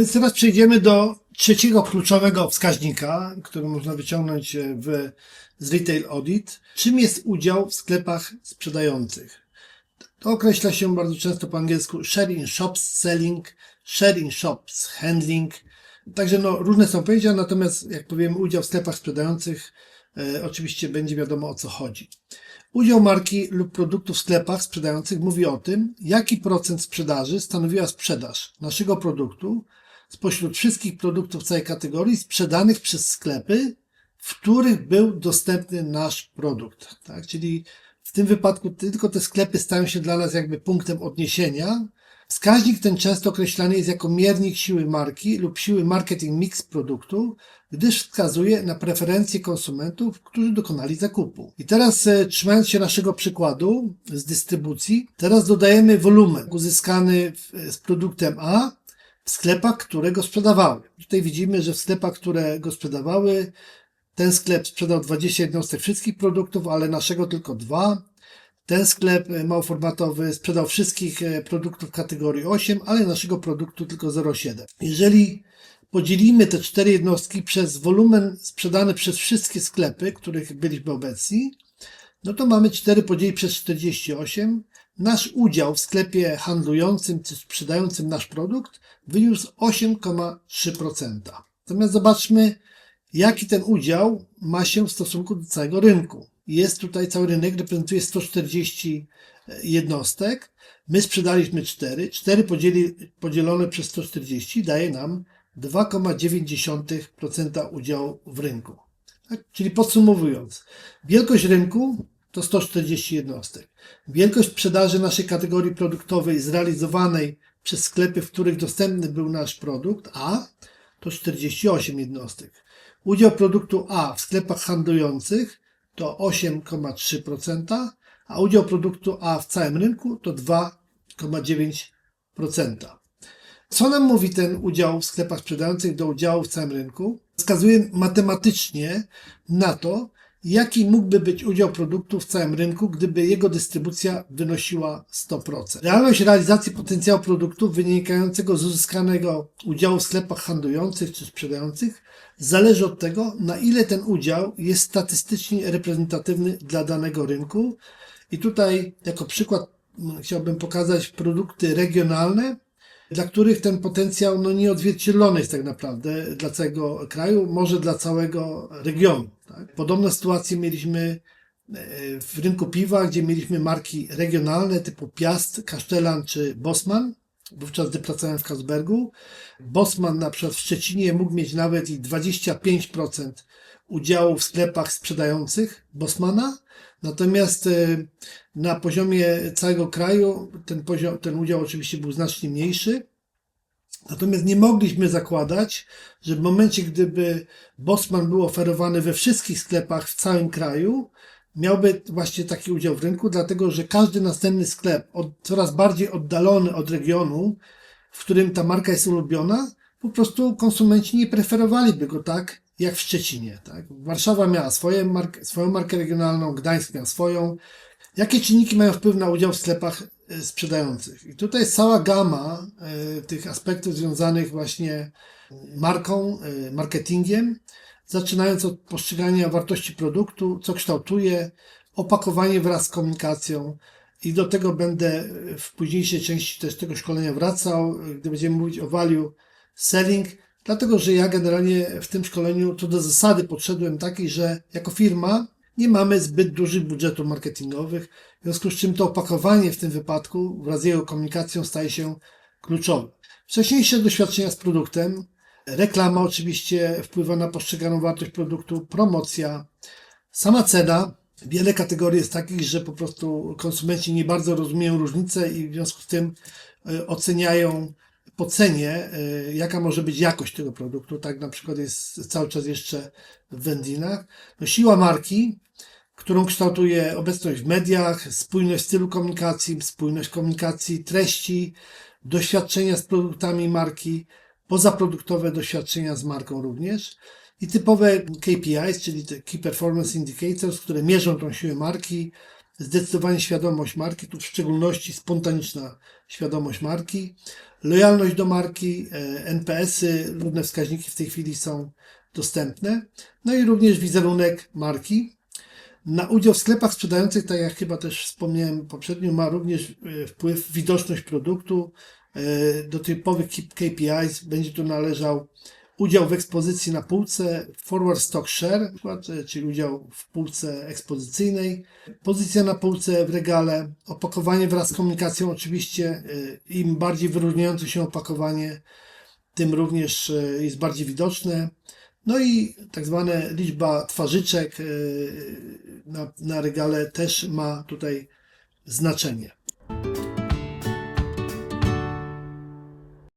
więc teraz przejdziemy do trzeciego kluczowego wskaźnika, który można wyciągnąć e, w, z Retail Audit. Czym jest udział w sklepach sprzedających? To określa się bardzo często po angielsku share in shops selling, share in shops handling. Także no, różne są pojęcia, natomiast jak powiemy udział w sklepach sprzedających, e, oczywiście będzie wiadomo o co chodzi. Udział marki lub produktu w sklepach sprzedających mówi o tym, jaki procent sprzedaży stanowiła sprzedaż naszego produktu spośród wszystkich produktów całej kategorii sprzedanych przez sklepy, w których był dostępny nasz produkt. Tak? Czyli w tym wypadku tylko te sklepy stają się dla nas jakby punktem odniesienia. Wskaźnik ten często określany jest jako miernik siły marki lub siły marketing mix produktu, gdyż wskazuje na preferencje konsumentów, którzy dokonali zakupu. I teraz e, trzymając się naszego przykładu z dystrybucji, teraz dodajemy wolumen uzyskany z produktem A w sklepach, które go sprzedawały. Tutaj widzimy, że w sklepach, które go sprzedawały, ten sklep sprzedał 20 jednostek wszystkich produktów, ale naszego tylko dwa. Ten sklep e, małformatowy sprzedał wszystkich e, produktów kategorii 8, ale naszego produktu tylko 0,7. Jeżeli podzielimy te cztery jednostki przez wolumen sprzedany przez wszystkie sklepy, których byliśmy obecni, no to mamy 4 podzielić przez 48. Nasz udział w sklepie handlującym czy sprzedającym nasz produkt wyniósł 8,3%. Natomiast zobaczmy, jaki ten udział ma się w stosunku do całego rynku. Jest tutaj cały rynek, reprezentuje 140 jednostek. My sprzedaliśmy 4. 4 podzieli, podzielone przez 140 daje nam 2,9% udziału w rynku. Tak? Czyli podsumowując, wielkość rynku to 140 jednostek. Wielkość sprzedaży naszej kategorii produktowej zrealizowanej przez sklepy, w których dostępny był nasz produkt A, to 48 jednostek. Udział produktu A w sklepach handlujących to 8,3%, a udział produktu A w całym rynku to 2,9%. Co nam mówi ten udział w sklepach sprzedających do udziału w całym rynku? Wskazuje matematycznie na to, jaki mógłby być udział produktu w całym rynku, gdyby jego dystrybucja wynosiła 100%. Realność realizacji potencjału produktu wynikającego z uzyskanego udziału w sklepach handlujących czy sprzedających zależy od tego, na ile ten udział jest statystycznie reprezentatywny dla danego rynku. I tutaj jako przykład chciałbym pokazać produkty regionalne, dla których ten potencjał no, nieodzwierciedlony jest tak naprawdę dla całego kraju, może dla całego regionu. Podobne sytuacje mieliśmy e, w rynku piwa, gdzie mieliśmy marki regionalne typu Piast, Kasztelan czy Bosman. Wówczas gdy pracowałem w Kasbergu. Bosman na przykład w Szczecinie mógł mieć nawet i 25% udziału w sklepach sprzedających Bosmana. Natomiast e, na poziomie całego kraju ten, poziom, ten udział oczywiście był znacznie mniejszy. Natomiast nie mogliśmy zakładać, że w momencie, gdyby Bosman był oferowany we wszystkich sklepach w całym kraju, miałby właśnie taki udział w rynku, dlatego że każdy następny sklep, od, coraz bardziej oddalony od regionu, w którym ta marka jest ulubiona, po prostu konsumenci nie preferowaliby go tak, jak w Szczecinie. Tak? Warszawa miała swoje mark, swoją markę regionalną, Gdańsk miał swoją. Jakie czynniki mają wpływ na udział w sklepach sprzedających? I tutaj jest cała gama e, tych aspektów związanych właśnie marką, e, marketingiem, zaczynając od postrzegania wartości produktu, co kształtuje, opakowanie wraz z komunikacją. I do tego będę w późniejszej części też tego szkolenia wracał, gdy będziemy mówić o value selling, dlatego że ja generalnie w tym szkoleniu to do zasady podszedłem takiej, że jako firma nie mamy zbyt dużych budżetów marketingowych, w związku z czym to opakowanie w tym wypadku wraz z jego komunikacją staje się kluczowe. Wcześniejsze doświadczenia z produktem, reklama oczywiście wpływa na postrzeganą wartość produktu, promocja, sama cena. Wiele kategorii jest takich, że po prostu konsumenci nie bardzo rozumieją różnicę i w związku z tym e, oceniają po cenie, e, jaka może być jakość tego produktu. Tak na przykład jest cały czas jeszcze w wędlinach. No, siła marki, którą kształtuje obecność w mediach, spójność stylu komunikacji, spójność komunikacji, treści, doświadczenia z produktami marki, pozaproduktowe doświadczenia z marką również i typowe KPIs, czyli te Key Performance Indicators, które mierzą tą siłę marki, zdecydowanie świadomość marki, tu w szczególności spontaniczna świadomość marki, lojalność do marki, e, NPS-y, różne wskaźniki w tej chwili są dostępne, no i również wizerunek marki. Na udział w sklepach sprzedających, tak jak chyba też wspomniałem poprzednio, ma również e, wpływ widoczność produktu. E, Do typowych KPIs będzie tu należał udział w ekspozycji na półce, forward stock share, e, czyli udział w półce ekspozycyjnej, pozycja na półce w regale, opakowanie wraz z komunikacją oczywiście, e, im bardziej wyróżniające się opakowanie, tym również e, jest bardziej widoczne. No i tak zwane liczba twarzyczek na, na regale też ma tutaj znaczenie.